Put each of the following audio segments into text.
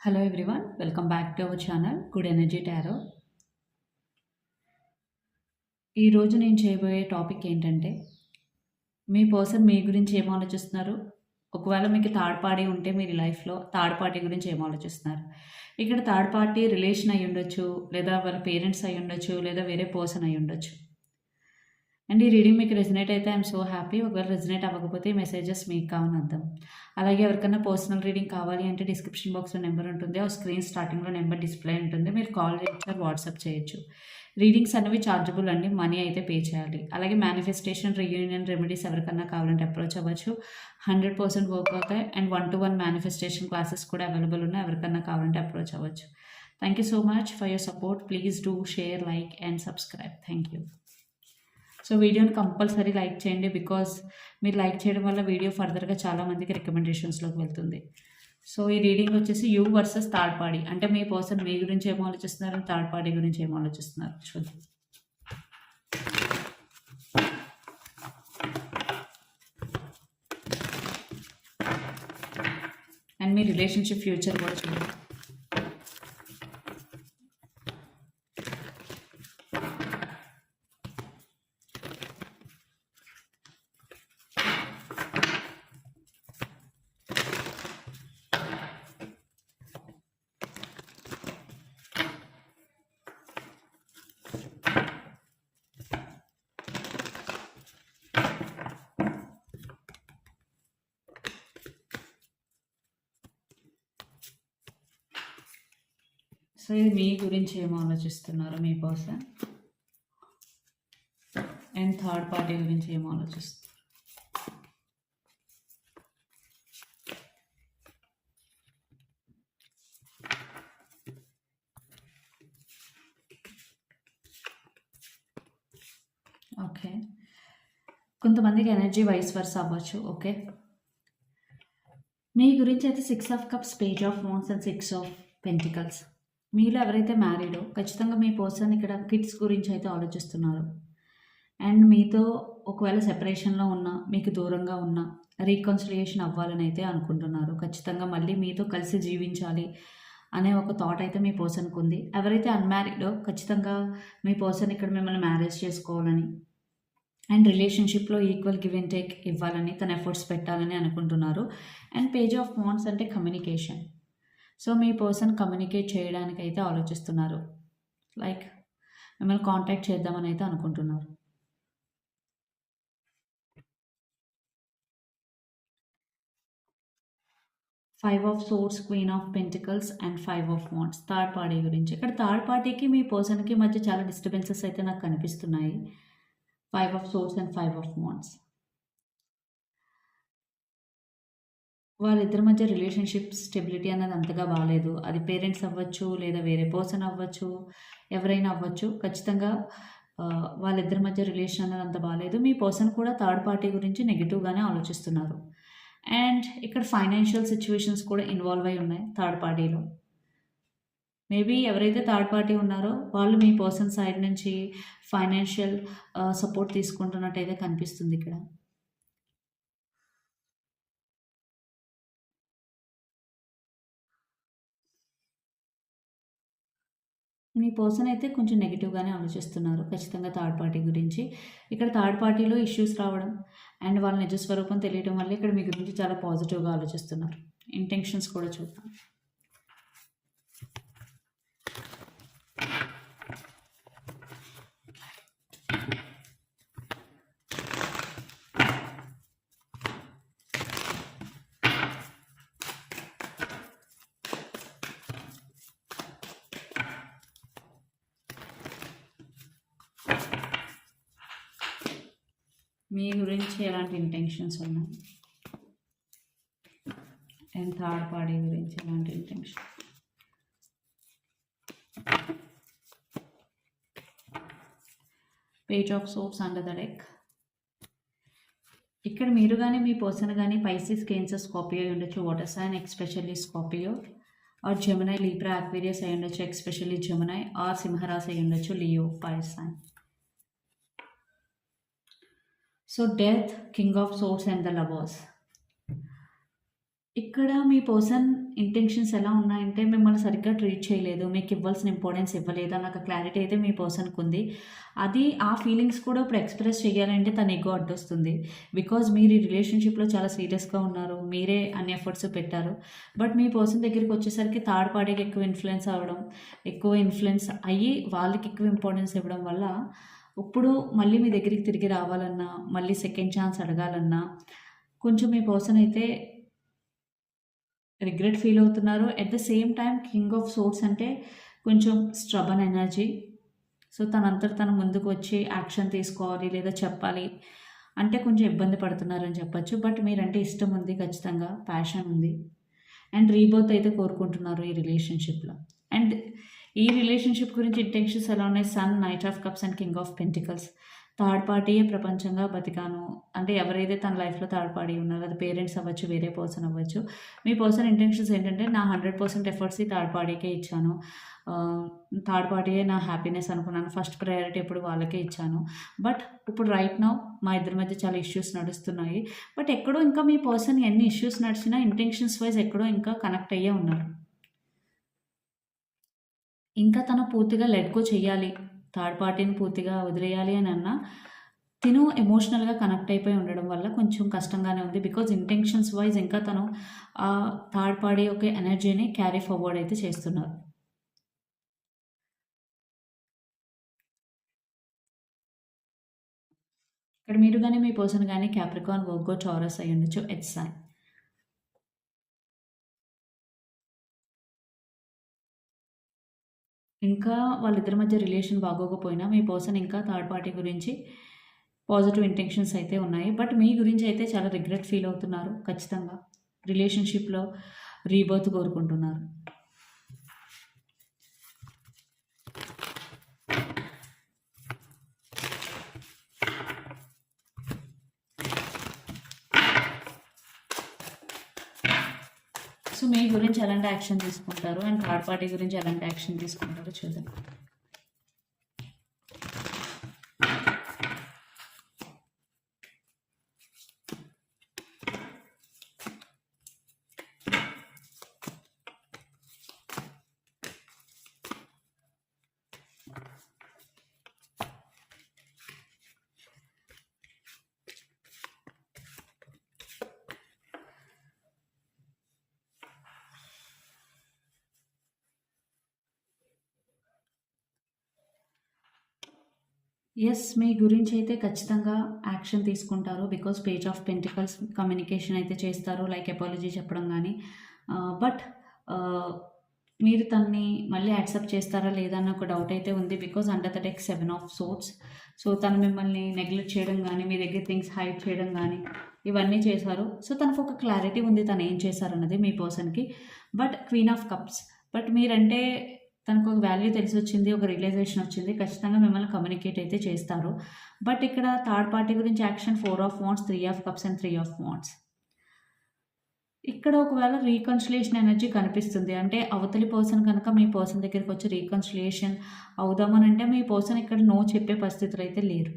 Hello everyone welcome back to our channel good energy tarot ఈరోజు నేను చేయబోయే topic ఏంటంటే మీ పర్సన్ మీ గురించి ఏం ఆలోచిస్తున్నారు? ఒకవేళ మీకు థర్డ్ పార్టీ ఉంటే మీరు లైఫ్లో థర్డ్ పార్టీ గురించి ఏం ఆలోచిస్తున్నారు? ఇక్కడ థర్డ్ పార్టీ రిలేషన్ అయి ఉండొచ్చు లేదా వాళ్ళ పేరెంట్స్ అయి ఉండొచ్చు లేదా వేరే పర్సన్ అయి ఉండొచ్చు అండ్ ఈ రీడింగ్ మీకు రెజినేట్ అయితే ఐఎమ్ సో హ్యాపీ ఒకవేళ రెజినేట్ అవ్వకపోతే ఈ మెసేజెస్ మీకు కావని అర్థం. అలాగే ఎవరికైనా పర్సనల్ రీడింగ్ కావాలి అంటే డిస్క్రిప్షన్ బాక్స్లో నెంబర్ ఉంటుంది. ఆ స్క్రీన్ స్టార్టింగ్లో నెంబర్ డిస్ప్లే ఉంటుంది. మీరు కాల్ చేయొచ్చు వాట్సాప్ చేయొచ్చు. రీడింగ్స్ అనేవి ఛార్జబుల్ అండి. మనీ అయితే పే చేయాలి. అలాగే మేనిఫెస్టేషన్ రీయూనియన్ రెమెడీస్ ఎవరికన్నా కావాలంటే అప్రోచ్ అవ్వచ్చు. హండ్రెడ్ పర్సెంట్ వర్క్ అవుతాయి. And one to one manifestation classes కూడా అవైలబుల్ ఉన్నాయి. ఎవరికన్నా కావాలంటే అప్రోచ్ అవ్వచ్చు. Thank you so much for your support please do share like and subscribe thank you so వీడియోని కంపల్సరీ లైక్ చేయండి బికాజ్ మీరు లైక్ చేయడం వల్ల వీడియో ఫర్దర్గా చాలామందికి రికమెండేషన్స్లోకి వెళ్తుంది. సో ఈ రీడింగ్ వచ్చేసి యూ వర్సెస్ థర్డ్ పార్టీ. అంటే మీ పర్సన్ మీ గురించి ఏం ఆలోచిస్తున్నారు? థర్డ్ పార్టీ గురించి ఏం ఆలోచిస్తున్నారు? చూద్దాం. అండ్ మీ రిలేషన్షిప్ ఫ్యూచర్ కూడా చూడండి సో ఇది మీ గురించి ఏం ఆలోచిస్తున్నారు మీ పర్సన్ అండ్ థర్డ్ పార్టీ గురించి ఏం ఆలోచిస్తున్నారు? ఓకే కొంతమందికి ఎనర్జీ వైస్ వర్స్ అవ్వచ్చు ఓకే మీ గురించి అయితే six of cups page of wands and six of pentacles మీలో ఎవరైతే మ్యారీడో ఖచ్చితంగా మీ పర్సన్ ఇక్కడ కిడ్స్ గురించి అయితే ఆలోచిస్తున్నారు. అండ్ మీతో ఒకవేళ సెపరేషన్లో ఉన్నా మీకు దూరంగా ఉన్నా రీకన్సిలియేషన్ అవ్వాలని అయితే అనుకుంటున్నారు. ఖచ్చితంగా మళ్ళీ మీతో కలిసి జీవించాలి అనే ఒక థాట్ అయితే మీ పర్సన్కి ఉంది. ఎవరైతే అన్మ్యారీడో ఖచ్చితంగా మీ పర్సన్ ఇక్కడ మిమ్మల్ని మ్యారేజ్ చేసుకోవాలని అండ్ రిలేషన్షిప్లో ఈక్వల్ గివ్ అండ్ టేక్ ఇవ్వాలని తన ఎఫర్ట్స్ పెట్టాలని అనుకుంటున్నారు. అండ్ పేజ్ ఆఫ్ వాన్స్ అంటే కమ్యూనికేషన్ సో మీ పర్సన్ కమ్యూనికేట్ చేయడానికి అయితే ఆలోచిస్తున్నారు. లైక్ మిమ్మల్ని కాంటాక్ట్ చేద్దామని అయితే అనుకుంటున్నారు. Five of swords queen of pentacles and five of wands third party గురించి. ఇక్కడ థర్డ్ పార్టీకి మీ పర్సన్కి మధ్య చాలా డిస్టర్బెన్సెస్ అయితే నాకు కనిపిస్తున్నాయి. Five of swords and five of wands వాళ్ళిద్దరి మధ్య రిలేషన్షిప్ స్టెబిలిటీ అన్నది అంతగా బాగాలేదు అది పేరెంట్స్ అవ్వచ్చు లేదా వేరే పర్సన్ అవ్వచ్చు ఎవరైనా అవ్వచ్చు. ఖచ్చితంగా వాళ్ళిద్దరి మధ్య రిలేషన్ అన్నది అంత బాగాలేదు మీ పర్సన్ కూడా థర్డ్ పార్టీ గురించి నెగిటివ్గానే ఆలోచిస్తున్నారు. అండ్ ఇక్కడ ఫైనాన్షియల్ సిచ్యువేషన్స్ కూడా ఇన్వాల్వ్ అయి ఉన్నాయి థర్డ్ పార్టీలో. మేబీ ఎవరైతే థర్డ్ పార్టీ ఉన్నారో వాళ్ళు మీ పర్సన్ సైడ్ నుంచి ఫైనాన్షియల్ సపోర్ట్ తీసుకుంటున్నట్టయితే కనిపిస్తుంది ఇక్కడ. మీ పర్సన్ అయితే కొంచెం నెగిటివ్గానే ఆలోచిస్తున్నారు ఖచ్చితంగా థర్డ్ పార్టీ గురించి. ఇక్కడ థర్డ్ పార్టీలో ఇష్యూస్ రావడం అండ్ వాళ్ళ నిజ స్వరూపం తెలియడం వల్ల ఇక్కడ మీ గురించి చాలా పాజిటివ్గా ఆలోచిస్తున్నారు. ఇంటెన్షన్స్ కూడా చూద్దాం. మీ గురించి ఎలాంటి ఇంటెన్షన్స్ ఉన్నాయి? అండ్ థర్డ్ పార్టీ గురించి ఎలాంటి intention page of swords under the deck ఇక్కడ మీరు కానీ మీ పర్సన్ కానీ పైసిస్ కేన్సర్ స్కాపియో అయి ఉండొచ్చు. Water sign especially Scorpio or Gemini Libra Aquarius అయి ఉండొచ్చు. ఎక్స్పెషల్లీ జమునై ఆర్ సింహరాస్ అయి ఉండొచ్చు. Leo fire sign so death king of swords and the lovers. ఇక్కడ మీ పర్సన్ ఇంటెన్షన్స్ ఎలా ఉన్నాయంటే మిమ్మల్ని సరిగ్గా ట్రీట్ చేయలేదు మీకు ఇవ్వాల్సిన ఇంపార్టెన్స్ ఇవ్వలేదు అన్న ఒక క్లారిటీ అయితే మీ పర్సన్కి ఉంది. అది ఆ ఫీలింగ్స్ కూడా ఇప్పుడు ఎక్స్ప్రెస్ చేయాలంటే తన ఎగో అడ్డొస్తుంది. బికాజ్ మీరు ఈ రిలేషన్షిప్లో చాలా సీరియస్గా ఉన్నారు మీరే అన్ని ఎఫర్ట్స్ పెట్టారు. బట్ మీ పర్సన్ దగ్గరికి వచ్చేసరికి థర్డ్ పార్టీకి ఎక్కువ ఇన్ఫ్లుయెన్స్ అవ్వడం ఎక్కువ ఇన్ఫ్లుయెన్స్ అయ్యి వాళ్ళకి ఎక్కువ ఇంపార్టెన్స్ ఇవ్వడం వల్ల ఇప్పుడు మళ్ళీ మీ దగ్గరికి తిరిగి రావాలన్నా మళ్ళీ సెకండ్ ఛాన్స్ అడగాలన్నా కొంచెం మీ పర్సన్ అయితే రిగ్రెట్ ఫీల్ అవుతున్నారు. At the same time king of swords అంటే కొంచెం స్ట్రబన్ ఎనర్జీ సో తనంతట తను ముందుకు వచ్చి యాక్షన్ తీసుకోవాలి లేదా చెప్పాలి అంటే కొంచెం ఇబ్బంది పడుతున్నారని చెప్పొచ్చు. బట్ మీరంటే ఇష్టం ఉంది ఖచ్చితంగా ప్యాషన్ ఉంది. అండ్ రీబర్త్ అయితే కోరుకుంటున్నారు ఈ రిలేషన్షిప్లో అండ్ ఈ రిలేషన్షిప్ గురించి ఇంటెన్షన్స్ ఎలా ఉన్నాయి? Sun knight of cups and king of pentacles. Third పార్టీయే ప్రపంచంగా బతికాను. అంటే ఎవరైతే తన లైఫ్లో థర్డ్ పార్టీ ఉన్నారో అది పేరెంట్స్ అవ్వచ్చు వేరే పర్సన్ అవ్వచ్చు. మీ పర్సన్ ఇంటెన్షన్స్ ఏంటంటే నా హండ్రెడ్ పర్సెంట్ ఎఫర్ట్స్ థర్డ్ పార్టీకే ఇచ్చాను. థర్డ్ పార్టీయే నా హ్యాపీనెస్ అనుకున్నాను. ఫస్ట్ ప్రయారిటీ ఎప్పుడు వాళ్ళకే ఇచ్చాను. బట్ ఇప్పుడు రైట్ నౌ మా ఇద్దరి మధ్య చాలా ఇష్యూస్ నడుస్తున్నాయి. బట్ ఎక్కడో ఇంకా మీ పర్సన్ ఎన్ని ఇష్యూస్ నడిచినా ఇంటెన్షన్స్ వైజ్ ఎక్కడో ఇంకా కనెక్ట్ అయ్యే ఉన్నారు. ఇంకా తను పూర్తిగా లెట్కో చేయాలి థర్డ్ పార్టీని పూర్తిగా వదిలేయాలి అని అన్నా తిను ఎమోషనల్గా కనెక్ట్ అయిపోయి ఉండడం వల్ల కొంచెం కష్టంగానే ఉంది. బికాజ్ ఇంటెన్షన్స్ వైజ్ ఇంకా తను ఆ థర్డ్ పార్టీ యొక్క ఎనర్జీని క్యారీ ఫార్వర్డ్ అయితే చేస్తున్నారు. ఇక్కడ మీరు కానీ మీ పర్సన్ కానీ క్యాప్రికాన్ వర్గో చారస్ అయ్యి ఉండొచ్చు హెచ్ సైన్ ఇంకా వాళ్ళిద్దరి మధ్య రిలేషన్ బాగోకపోయినా మీ పర్సన్ ఇంకా థర్డ్ పార్టీ గురించి పాజిటివ్ ఇంటెన్షన్స్ అయితే ఉన్నాయి. బట్ మీ గురించి అయితే చాలా రిగ్రెట్ ఫీల్ అవుతున్నారు. ఖచ్చితంగా. రిలేషన్షిప్లో రీబర్త్ కోరుకుంటున్నారు సో మీ గురించి ఎలాంటి యాక్షన్ తీసుకుంటారు? అండ్ థర్డ్ పార్టీ గురించి ఎలాంటి యాక్షన్ తీసుకుంటారో చూద్దాం. ఎస్ మీ గురించి అయితే ఖచ్చితంగా యాక్షన్ తీసుకుంటారు because page of pentacles communication అయితే చేస్తారు లైక్ ఎపాలజీ చెప్పడం కానీ బట్ మీరు తన్ని మళ్ళీ యాక్సెప్ట్ చేస్తారా లేదా అన్న ఒక డౌట్ అయితే ఉంది because under the deck seven of swords so తను మిమ్మల్ని నెగ్లెక్ట్ చేయడం కానీ మీ దగ్గర థింగ్స్ హైడ్ చేయడం కానీ ఇవన్నీ చేశారు. సో తనకు ఒక క్లారిటీ ఉంది తను ఏం చేశారన్నది మీ పర్సన్కి but queen of cups but మీరంటే తనకు ఒక వాల్యూ తెలిసి వచ్చింది ఒక రియలైజేషన్ వచ్చింది ఖచ్చితంగా మిమ్మల్ని కమ్యూనికేట్ అయితే చేస్తారు. బట్ ఇక్కడ థర్డ్ పార్టీ గురించి action four of wands three of cups and three of wands ఇక్కడ ఒకవేళ రీకన్సిలేషన్ ఎనర్జీ కనిపిస్తుంది అంటే అవతలి పర్సన్ కనుక మీ పర్సన్ దగ్గరికి వచ్చి రీకన్సిలేషన్ అవుదామని అంటే మీ పర్సన్ ఇక్కడ నో చెప్పే పరిస్థితులు అయితే లేరు.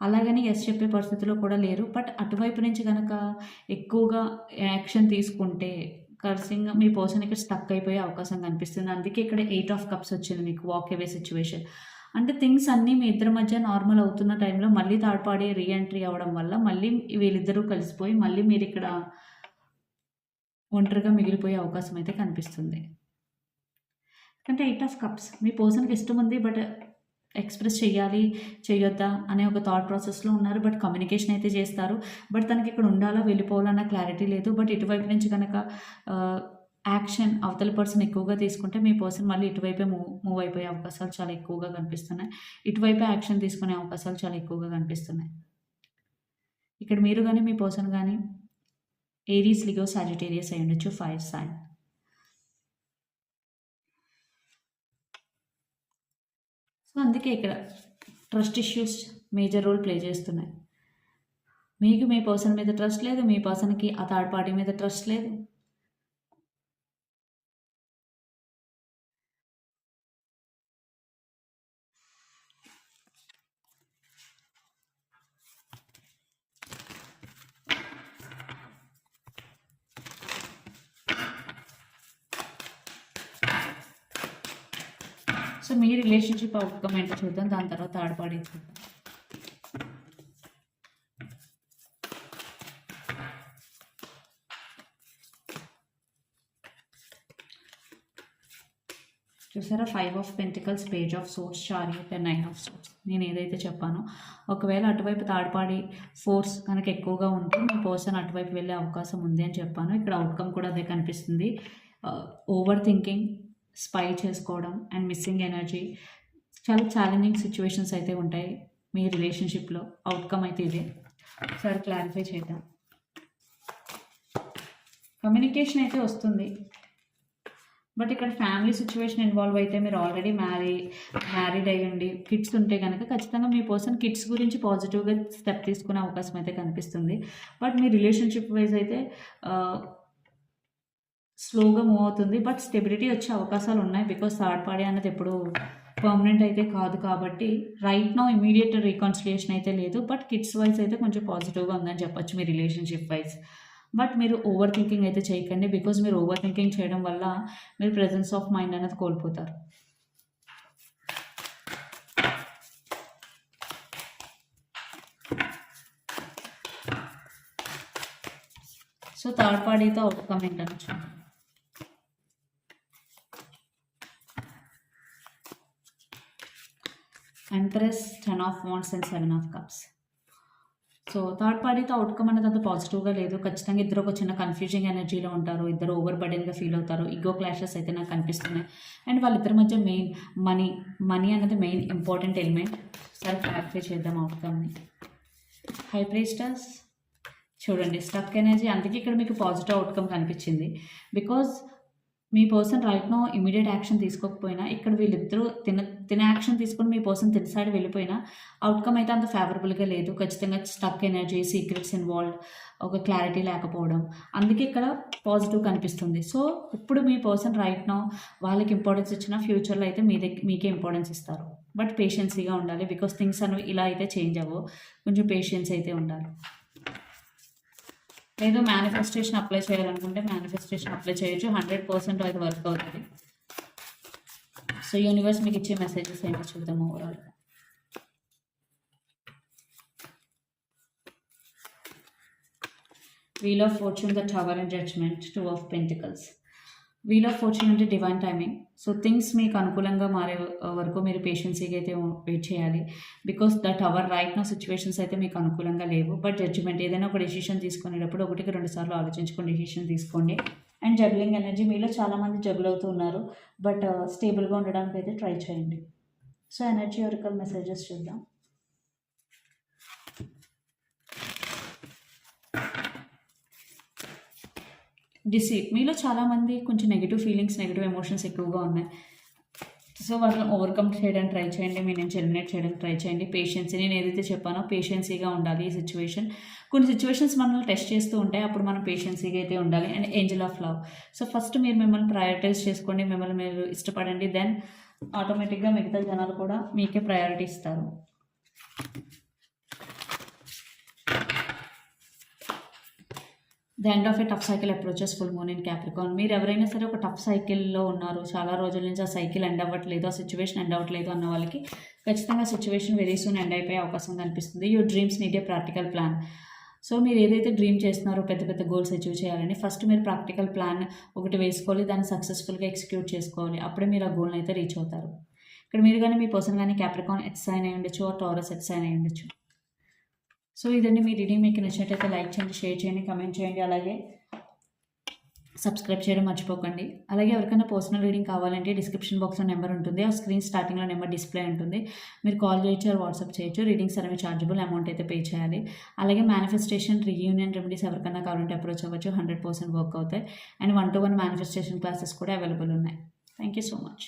అలాగని ఎస్ చెప్పే పరిస్థితిలో కూడా లేరు. బట్ అటువైపు నుంచి కనుక ఎక్కువగా యాక్షన్ తీసుకుంటే కర్సింగ్ మీ పర్సన్ ఇక్కడ స్టక్ అయిపోయే అవకాశం కనిపిస్తుంది. అందుకే ఇక్కడ ఎయిట్ ఆఫ్ కప్స్ వచ్చింది మీకు వాక్ అవే సిచ్యువేషన్ అంటే థింగ్స్ అన్నీ మీ ఇద్దరి మధ్య నార్మల్ అవుతున్న టైంలో మళ్ళీ థర్డ్ పార్టీ రీఎంట్రీ అవ్వడం వల్ల మళ్ళీ వీళ్ళిద్దరూ కలిసిపోయి మళ్ళీ మీరు ఇక్కడ ఒంటరిగా మిగిలిపోయే అవకాశం అయితే కనిపిస్తుంది. అంటే ఎయిట్ ఆఫ్ కప్స్ మీ పర్సన్కి ఇష్టం ఉంది బట్ ఎక్స్ప్రెస్ చేయాలి చేయొద్దా అనే ఒక థాట్ ప్రాసెస్లో ఉన్నారు. బట్ కమ్యూనికేషన్ అయితే చేస్తారు. బట్ తనకి ఇక్కడ ఉండాలో వెళ్ళిపోవాలన్న క్లారిటీ లేదు. బట్ ఇటువైపు నుంచి కనుక యాక్షన్ అవతల పర్సన్ ఎక్కువగా తీసుకుంటే మీ పర్సన్ మళ్ళీ ఇటువైపే మూవ్ మూవ్ అయిపోయే అవకాశాలు చాలా ఎక్కువగా కనిపిస్తున్నాయి. ఇటువైపే యాక్షన్ తీసుకునే అవకాశాలు చాలా ఎక్కువగా కనిపిస్తున్నాయి. ఇక్కడ మీరు కానీ మీ పర్సన్ కానీ ఏరీస్ లిగో సాజిటేరియస్ అయి ఉండొచ్చు ఫైవ్ సైన్ సో అందుకే ఇక్కడ trust issues major role play చేస్తున్నాయి. మీకు మీ పర్సన్ మీద ట్రస్ట్ లేదు మీ పర్సన్కి ఆ థర్డ్ పార్టీ మీద ట్రస్ట్ లేదు. సో మీ రిలేషన్షిప్ అవుట్కమ్ ఏంటో చూద్దాం దాని తర్వాత థర్డ్ చూద్దాం చూసారా? Five of pentacles page of swords chariot and nine of swords నేను ఏదైతే చెప్పానో ఒకవేళ అటువైపు తాడపాడి ఫోర్స్ కనుక ఎక్కువగా ఉంటే మీ పర్సన్ అటువైపు వెళ్ళే అవకాశం ఉంది అని చెప్పాను. ఇక్కడ అవుట్కమ్ కూడా అదే కనిపిస్తుంది. Uh, ఓవర్ థింకింగ్ స్పై చేసుకోవడం అండ్ మిస్సింగ్ ఎనర్జీ చాలా ఛాలెంజింగ్ సిచ్యువేషన్స్ అయితే ఉంటాయి. మీ రిలేషన్షిప్లో అవుట్కమ్ అయితే ఇదే. సార్ క్లారిఫై చేద్దాం. కమ్యూనికేషన్ అయితే వస్తుంది. బట్ ఇక్కడ ఫ్యామిలీ సిచ్యువేషన్ ఇన్వాల్వ్ అయితే మీరు ఆల్రెడీ మ్యారీ మ్యారీడ్ అయ్యండి కిడ్స్ ఉంటే కనుక ఖచ్చితంగా మీ పర్సన్ కిడ్స్ గురించి పాజిటివ్గా స్టెప్ తీసుకునే అవకాశం అయితే కనిపిస్తుంది. బట్ మీ రిలేషన్షిప్ వైజ్ అయితే స్లోగా మూవ్ అవుతుంది. బట్ స్టెబిలిటీ వచ్చే అవకాశాలు ఉన్నాయి బికాస్ థర్డ్ పార్టీ అనేది ఎప్పుడు పర్మనెంట్ అయితే కాదు కాబట్టి రైట్ నో ఇమీడియట్ రీకన్సిలియేషన్ అయితే లేదు. బట్ కిడ్స్ వైజ్ అయితే కొంచెం పాజిటివ్గా ఉందని చెప్పొచ్చు మీ రిలేషన్షిప్ వైజ్. బట్ మీరు ఓవర్ థింకింగ్ అయితే చేయకండి బికాజ్ మీరు ఓవర్ థింకింగ్ చేయడం వల్ల మీరు ప్రజెన్స్ ఆఫ్ మైండ్ అనేది కోల్పోతారు. సో థర్డ్ పార్టీతో outcome ఏంటనొచ్చు empress ten of wands and seven of cups so third పార్టీతో అవుట్కమ్ అనేది అంత పాజిటివ్గా లేదు. ఖచ్చితంగా ఇద్దరు ఒక చిన్న కన్ఫ్యూజింగ్ ఎనర్జీలో ఉంటారు. ఇద్దరు ఓవర్ బర్డెన్గా ఫీల్ అవుతారు. ఈగో క్లాషెస్ అయితే నాకు కనిపిస్తున్నాయి అండ్ వాళ్ళిద్దరి మధ్య మెయిన్ మనీ మనీ అనేది మెయిన్ ఇంపార్టెంట్ ఎలిమెంట్ సరే క్లారిఫై చేద్దాం అవుట్కమ్ని హైప్రేస్టర్స్ చూడండి స్టక్ ఎనర్జీ అందుకే ఇక్కడ మీకు పాజిటివ్ అవుట్కమ్ కనిపించింది. Because me person right now immediate action తీసుకోకపోయినా ఇక్కడ వీళ్ళిద్దరూ తిన తిన యాక్షన్ తీసుకుని మీ పర్సన్ తిన సైడ్ వెళ్ళిపోయినా అవుట్కమ్ అయితే అంత ఫేవరబుల్గా లేదు. ఖచ్చితంగా స్టక్ ఎనర్జీ సీక్రెట్స్ ఇన్వాల్వ్ ఒక క్లారిటీ లేకపోవడం. అందుకే ఇక్కడ పాజిటివ్ కనిపిస్తుంది. సో ఇప్పుడు మీ పర్సన్ రైట్ నో వాళ్ళకి ఇంపార్టెన్స్ ఇచ్చిన ఫ్యూచర్లో అయితే మీ దగ్గర మీకే ఇంపార్టెన్స్ ఇస్తారు. బట్ పేషెన్సీగా ఉండాలి బికాస్ థింగ్స్ అనేవి ఇలా అయితే చేంజ్ అవ్వవు. కొంచెం పేషెన్స్ అయితే ఉండాలి. లేదు మేనిఫెస్టేషన్ అప్లై చేయాలనుకుంటే మేనిఫెస్టేషన్ అప్లై చేయొచ్చు. హండ్రెడ్ పర్సెంట్ అది వర్క్ అవుతుంది. సో యూనివర్స్ మీకు ఇచ్చే మెసేజెస్ ఏంటో చూద్దాం overall wheel of fortune the tower and judgement two of pentacles wheel of fortune అంటే డివైన్ టైమింగ్ సో థింగ్స్ మీకు అనుకూలంగా మారే వరకు మీరు పేషెన్సీగా అయితే వెయిట్ చేయాలి. బికాస్ దట్ అవర్ రైట్ నా సిచ్యువేషన్స్ అయితే మీకు అనుకూలంగా లేవు. బట్ జడ్జిమెంట్ ఏదైనా ఒక డెసిషన్ తీసుకునేటప్పుడు ఒకటికి రెండు సార్లు ఆలోచించుకొని డెసిషన్ తీసుకోండి. అండ్ జగ్లింగ్ ఎనర్జీ మీలో చాలామంది జగుల్ అవుతూ ఉన్నారు. బట్ స్టేబుల్గా ఉండడానికి అయితే ట్రై చేయండి. సో ఎనర్జీ వరకు మెసేజెస్ చూద్దాం. డిసీట్ మీలో చాలామంది కొంచెం నెగిటివ్ ఫీలింగ్స్ నెగిటివ్ ఎమోషన్స్ ఎక్కువగా ఉన్నాయి. సో వాళ్ళని ఓవర్కమ్ చేయడానికి ట్రై చేయండి. మీ నుంచి ఎలిమినేట్ చేయడానికి ట్రై చేయండి. పేషెన్సీ నేను ఏదైతే చెప్పానో పేషెన్సీగా ఉండాలి ఈ సిచ్యువేషన్ కొన్ని సిచ్యువేషన్స్ మనల్ని టెస్ట్ చేస్తూ ఉంటాయి. అప్పుడు మనం పేషెన్సీగా అయితే ఉండాలి. And angel of love so first మీరు మిమ్మల్ని ప్రయారిటైజ్ చేసుకోండి. మిమ్మల్ని మీరు ఇష్టపడండి. దెన్ ఆటోమేటిక్గా మిగతా జనాలు కూడా మీకే ప్రయారిటీ ఇస్తారు. The end of a tough cycle approaches full moon in Capricorn మీరు ఎవరైనా సరే ఒక టఫ్ సైకిల్లో ఉన్నారు. చాలా రోజుల నుంచి ఆ సైకిల్ ఎండ్ అవ్వట్లేదు ఆ సిచ్యువేషన్ ఎండ్ అవ్వట్లేదు అన్న వాళ్ళకి ఖచ్చితంగా సిచ్యువేషన్ వెరీ సూన్ ఎండ్ అయిపోయే అవకాశం కనిపిస్తుంది. Your dreams need a practical plan so మీరు ఏదైతే డ్రీమ్ చేస్తున్నారో పెద్ద పెద్ద గోల్స్ అచీవ్ చేయాలని ఫస్ట్ మీరు ప్రాక్టికల్ ప్లాన్ ఒకటి వేసుకోవాలి దాన్ని సక్సెస్ఫుల్గా ఎగ్జిక్యూట్ చేసుకోవాలి. అప్పుడే మీరు ఆ గోల్ని అయితే రీచ్ అవుతారు. ఇక్కడ మీరు కానీ మీ పర్సన్ కానీ క్యాప్రికాన్ ఎక్సైన్ అయి ఉండొచ్చు టోరస్ టారస్ ఎక్సైన్ అయి ఉండొచ్చు. సో ఇదండి మీ రీడింగ్. మీకు నచ్చినట్టయితే లైక్ చేయండి షేర్ చేయండి కమెంట్ చేయండి. అలాగే సబ్స్క్రైబ్ చేయడం మర్చిపోకండి. అలాగే ఎవరికైనా పర్సనల్ రీడింగ్ కావాలంటే డిస్క్రిప్షన్ బాక్స్లో నెంబర్ ఉంటుంది. ఆ స్క్రీన్ స్టార్టింగ్లో నెంబర్ డిస్ప్లే ఉంటుంది. మీరు కాల్ చేయొచ్చు వాట్సాప్ చేయొచ్చు. రీడింగ్స్ అనేవి ఛార్జబుల్ అమౌంట్ అయితే పే చేయాలి. అలాగే మేనిఫెస్టేషన్ రీయూనియన్ రెమెడీస్ ఎవరికైనా కావాలంటే అప్రోచ్ అవ్వచ్చు. హండ్రెడ్ పర్సెంట్ వర్క్ అవుతాయి. And one to one manifestation classes కూడా అవైలబుల్ ఉన్నాయి. Thank you so much